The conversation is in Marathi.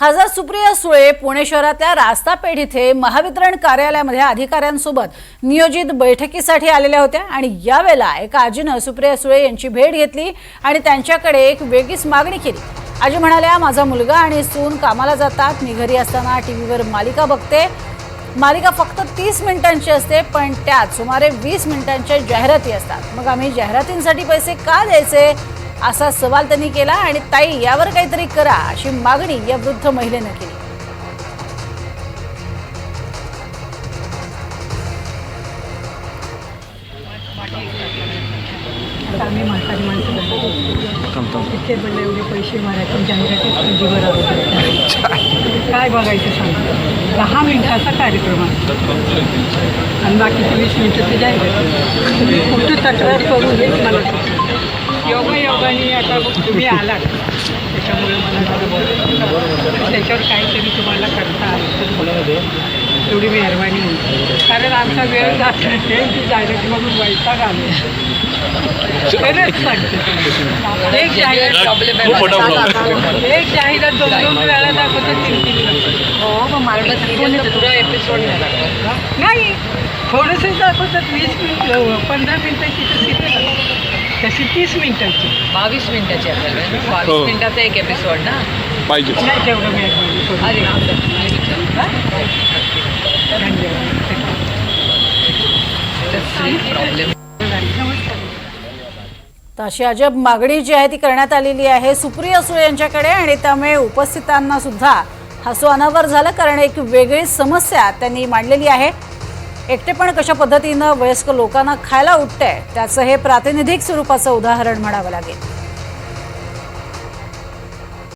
खासदार सुप्रिया सुळे पुणे शहरातल्या रास्ता पेठ इथे महावितरण कार्यालयामध्ये अधिकाऱ्यांसोबत नियोजित बैठकीसाठी आलेल्या होत्या आणि यावेळेला एका आजीनं सुप्रिया सुळे यांची भेट घेतली आणि त्यांच्याकडे एक वेगळीच मागणी केली. आजी म्हणाल्या माझा मुलगा आणि सून कामाला जातात. मी घरी असताना टी व्हीवर मालिका बघते. मालिका फक्त तीस मिनिटांची असते पण त्यात सुमारे वीस मिनिटांच्या जाहिराती असतात. मग आम्ही जाहिरातींसाठी पैसे का द्यायचे? असा सवाल त्यांनी केला आणि ताई यावर काहीतरी करा अशी मागणी या वृद्ध महिलेनं केली. आम्ही म्हातारी माणसं एवढे पैसे मारायचे जाहिरातीच काय बघायचं सांग? दहा मिनिटाचा कार्यक्रम आहे. आणि बाकीचे वीस मिनिटं ते जाहिरात कुठं तक्रार करू हेच मला योगा योगाने आता तुम्ही आलात. त्याच्यामुळे मला बरं. त्याच्यावर काहीतरी तुम्हाला करता आलं. एवढी मेहरबानी. होईल कारण आमचा वेळ जात ती जाहिराती बघून वैताग आले. एक जाहिरात एक जाहिरात दोन दोन वेळा दाखवतो तीन तीन वेळा. पुरा एपिसोड नाही थोडंसं दाखवतात. वीस मिनिट पंधरा मिनिटाची तर सिरियल तशी तीस मिनिटाची. बावीस मिनिटाची आपल्याला बावीस मिनिटाचा एक एपिसोड ना? पाहिजे. नाही तेवढं करून. अरे प्रॉब्लेम नमस्कार तर अशी अजब मागणी जी आहे ती करण्यात आलेली आहे सुप्रिया सुळे यांच्याकडे आणि त्यामुळे उपस्थितांना सुद्धा हसू अनावर झालं कारण एक वेगळी समस्या त्यांनी मांडलेली आहे. एकटेपण कशा पद्धतीनं वयस्क लोकांना खायला उठतंय त्याचं हे प्रातिनिधिक स्वरूपाचं उदाहरण म्हणावं लागेल.